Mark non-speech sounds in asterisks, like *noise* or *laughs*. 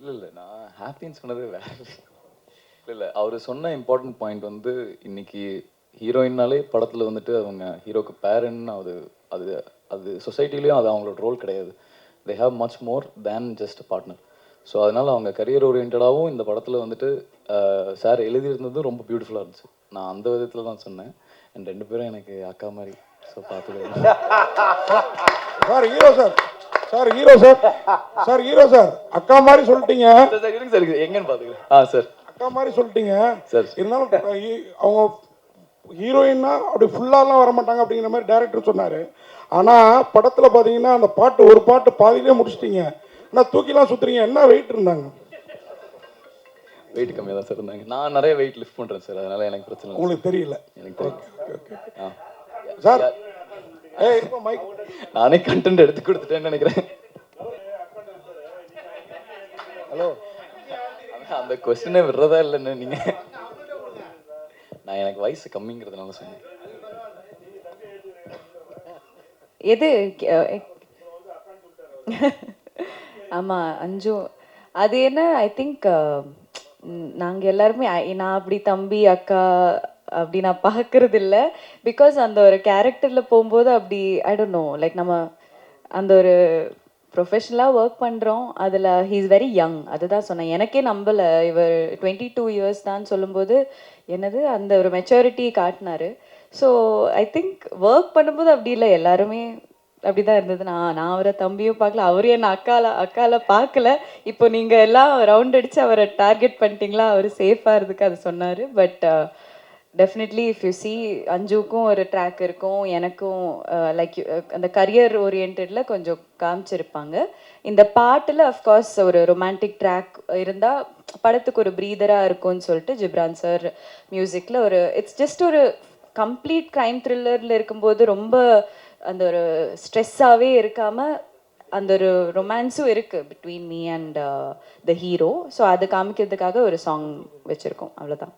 இல்லை இல்லை நான் ஹாப்பின்னு சொன்னது வேற இல்லை. இல்லை அவர் சொன்ன இம்பார்ட்டன்ட் பாயிண்ட் வந்து இன்னைக்கு ஹீரோயின்னாலே படத்தில் வந்துட்டு அவங்க ஹீரோக்கு பேரன் அது அது அது சொசைட்டிலையும் அது அவங்களோட ரோல் கிடையாது. They have much more than just partner so அதனால் அவங்க கரியர் ஓரியன்டாகவும் இந்த படத்தில் வந்துட்டு சார் எழுதியிருந்ததும் ரொம்ப பியூட்டிஃபுல்லாக இருந்துச்சு. நான் அந்த விதத்தில் தான் சொன்னேன். அண்ட் ரெண்டு பேரும் எனக்கு அக்கா மாதிரி ஸோ பார்த்துக்கலாம் *laughs* sir hero sir sir hero sir. Sir hero sir அக்கா மாதிரி சொல்லிட்டீங்க. சார் இருங்க சார். எங்கன்னு பார்த்துக்கிறேன் ஆ சார். அக்கா மாதிரி சொல்லிட்டீங்க. சார் இருந்தாலும் அவங்க ஹீரோயின்னா அப்படி ஃபுல்லாலாம் வர மாட்டாங்க அப்படிங்கிற மாதிரி டேரக்டர் சொன்னார். ஆனால் படத்தில் பார்த்தீங்கன்னா அந்த பாட்டு ஒரு பாட்டு பாதியிலே முடிச்சிட்டீங்க. ஆனால் தூக்கிலாம் சுற்றுறீங்க என்ன வெயிட் இருந்தாங்க? வெயிட் கம்மியாக தான் சார் இருந்தாங்க. நான் நிறைய வெயிட் லிஃப்ட் பண்ணுறேன் சார். அதனால எனக்கு பிரச்சனை இல்லை உங்களுக்கு தெரியல. எனக்கு சார். ஏய் இப்போ மைக் நானே கண்டென்ட் எடுத்து கொடுத்துட்டேன்னு நினைக்கிறேன். ஹலோ அந்த கொஸ்டினே விடுறதா இல்லைன்னு நீங்க. நான் எனக்கு வயசு கம்மிங்கிறதுனால சொன்னேன். எது? ஆமா அஞ்சு. அது என்ன? ஐ திங்க் நாங்க எல்லாருமே நான் அப்படி தம்பி அக்கா அப்படி நான் பார்க்கறது இல்லை பிகாஸ் அந்த ஒரு கேரக்டரில் போகும்போது அப்படி ஐ டோன்ட் நோ லைக் நம்ம அந்த ஒரு ப்ரொஃபஷனலாக ஒர்க் பண்ணுறோம் அதில் ஹீஸ் வெரி யங் அதுதான் சொன்னேன். எனக்கே நம்பலை. இவர் டுவெண்ட்டி டூ இயர்ஸ் தான் சொல்லும்போது என்னது அந்த ஒரு மெச்சூரிட்டி காட்டினாரு. ஸோ ஐ திங்க் ஒர்க் பண்ணும்போது அப்படி இல்லை. எல்லாருமே அப்படிதான் இருந்தது. நான் நான் அவரை தம்பியும் பார்க்கல. அவரும் என்ன அக்கால அக்கால பார்க்கல. இப்போ நீங்கள் எல்லாம் ரவுண்ட் அடித்து அவரை டார்கெட் பண்ணிட்டீங்களா? அவர் சேஃபாக இருக்கு அது சொன்னார். But definitely if you see அஞ்சுக்கும் ஒரு ட்ராக் இருக்கும் எனக்கும் uh, லைக் uh, அந்த கரியர் ஓரியன்டில் கொஞ்சம் காமிச்சிருப்பாங்க. இந்த பாட்டில் அஃப்கோர்ஸ் ஒரு ரொமான்டிக் ட்ராக் இருந்தால் படத்துக்கு ஒரு ப்ரீதராக இருக்கும்னு சொல்லிட்டு ஜிப்ரான் சார் மியூசிக்கில் ஒரு இட்ஸ் ஜஸ்ட் ஒரு கம்ப்ளீட் க்ரைம் த்ரில்லரில் இருக்கும்போது ரொம்ப அந்த ஒரு ஸ்ட்ரெஸ்ஸாகவே இருக்காமல் அந்த ஒரு ரொமான்ஸும் இருக்குது between me and the hero so அது காமிக்கிறதுக்காக ஒரு சாங் வச்சுருக்கோம். அவ்வளோதான்